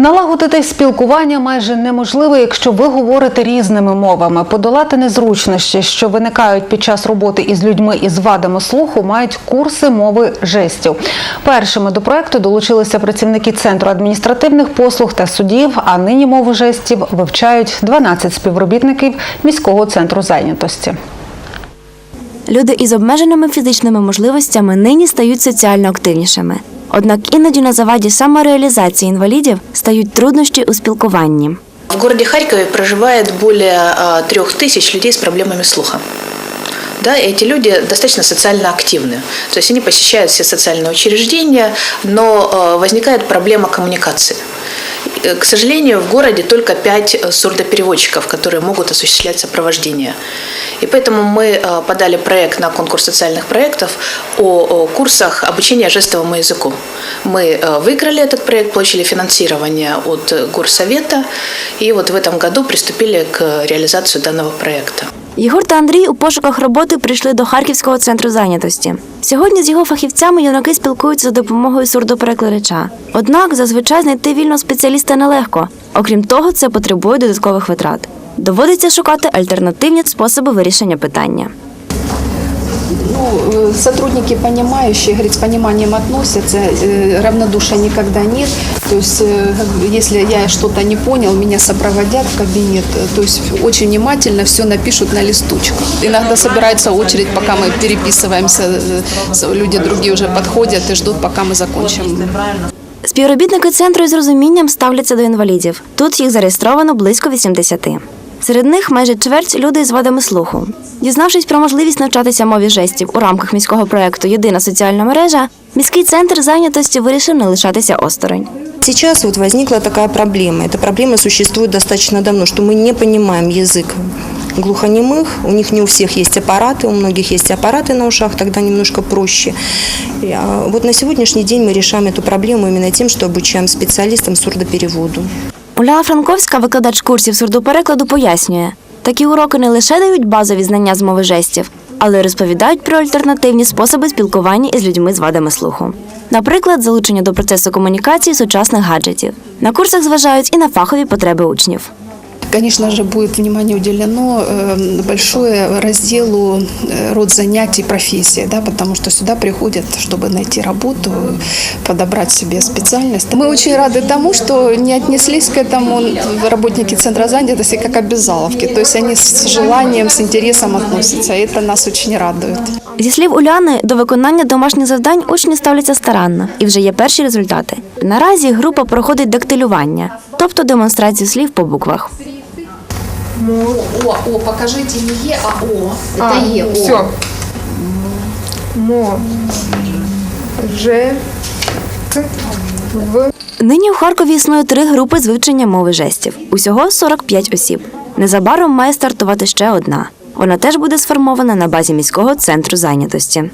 Налагодити спілкування майже неможливо, якщо ви говорите різними мовами. Подолати незручності, що виникають під час роботи із людьми із вадами слуху, мають курси мови жестів. Першими до проекту долучилися працівники центру адміністративних послуг та судів. А нині мову жестів вивчають 12 співробітників міського центру зайнятості. Люди із обмеженими фізичними можливостями нині стають соціально активнішими. Однак іноді на заваді самореалізації інвалідів стають труднощі у спілкуванні. В городе Харькове проживает более а, трех тысяч людей с проблемами слуха. Да, и эти люди достаточно социально активны. То есть они посещают все социальные учреждения, но э, возникает проблема коммуникации. Э, К сожалению, в городе только пять э, сурдопереводчиков, которые могут осуществлять сопровождение. И поэтому мы э, подали проект на конкурс социальных проектов о, курсах обучения жестовому языку. Мы выиграли этот проект, получили финансирование от Горсовета, и вот в этом году приступили к реализации данного проекта. Єгор та Андрій у пошуках роботи прийшли до Харківського центру зайнятості. Сьогодні з його фахівцями юнаки спілкуються за допомогою сурдоперекладача. Однак зазвичай знайти вільного спеціаліста нелегко. Окрім того, це потребує додаткових витрат. Доводиться шукати альтернативні способи вирішення питання. Ну, э, сотрудники понимающие, говорит, с пониманием относятся, э, равнодушия никогда нет. То есть, э, если я что-то не понял, меня сопроводят в кабинет. Э, То есть, очень внимательно все напишут на листочках. Иногда собирается очередь, пока мы переписываемся, э, с- люди другие уже подходят и ждут, пока мы закончим. Співробітники центру із розумінням ставляться до інвалідів. Тут їх зареєстровано близько 80. Серед них майже чверть люди з вадами слуху. Дізнавшись про можливість навчатися мові жестів у рамках міського проекту Єдина соціальна мережа, міський центр зайнятості вирішив не лишатися осторонь. Сейчас вот возникла такая проблема. Эта проблема существует достаточно давно, что мы не понимаем язык глухонемых. У них не у всех есть аппараты, у многих есть аппараты на ушах, тогда немножко проще. И, а, Вот на сегодняшний день мы решаем эту проблему именно тем, что обучаем специалистам сурдопереводу. Уляна Франковська, викладач курсів сурдоперекладу, пояснює, такі уроки не лише дають базові знання з мови жестів, але й розповідають про альтернативні способи спілкування із людьми з вадами слуху. Наприклад, залучення до процесу комунікації сучасних гаджетів. На курсах зважають і на фахові потреби учнів. Конечно же, будет внимание уделено э, большое разделу э, род занятий, профессии, да, потому что сюда приходят, чтобы найти работу, подобрать себе специальность. Мы очень рады тому, что не отнеслись к этому работники Центра занятости как обязаловки, то есть они с желанием, с интересом относятся, и это нас очень радует. Зі слів Уляни, до виконання домашніх завдань учні ставляться старанно і вже є перші результати. Наразі група проходить дактилювання, тобто демонстрацію слів по буквах. О, о, покажите не Е, а О. а, Е, Все. Мо. Ж. К. В. Нині у Харкові існує три групи з вивчення мови жестів. Усього 45 осіб. Незабаром має стартувати ще одна. Вона теж буде сформована на базі міського центру зайнятості.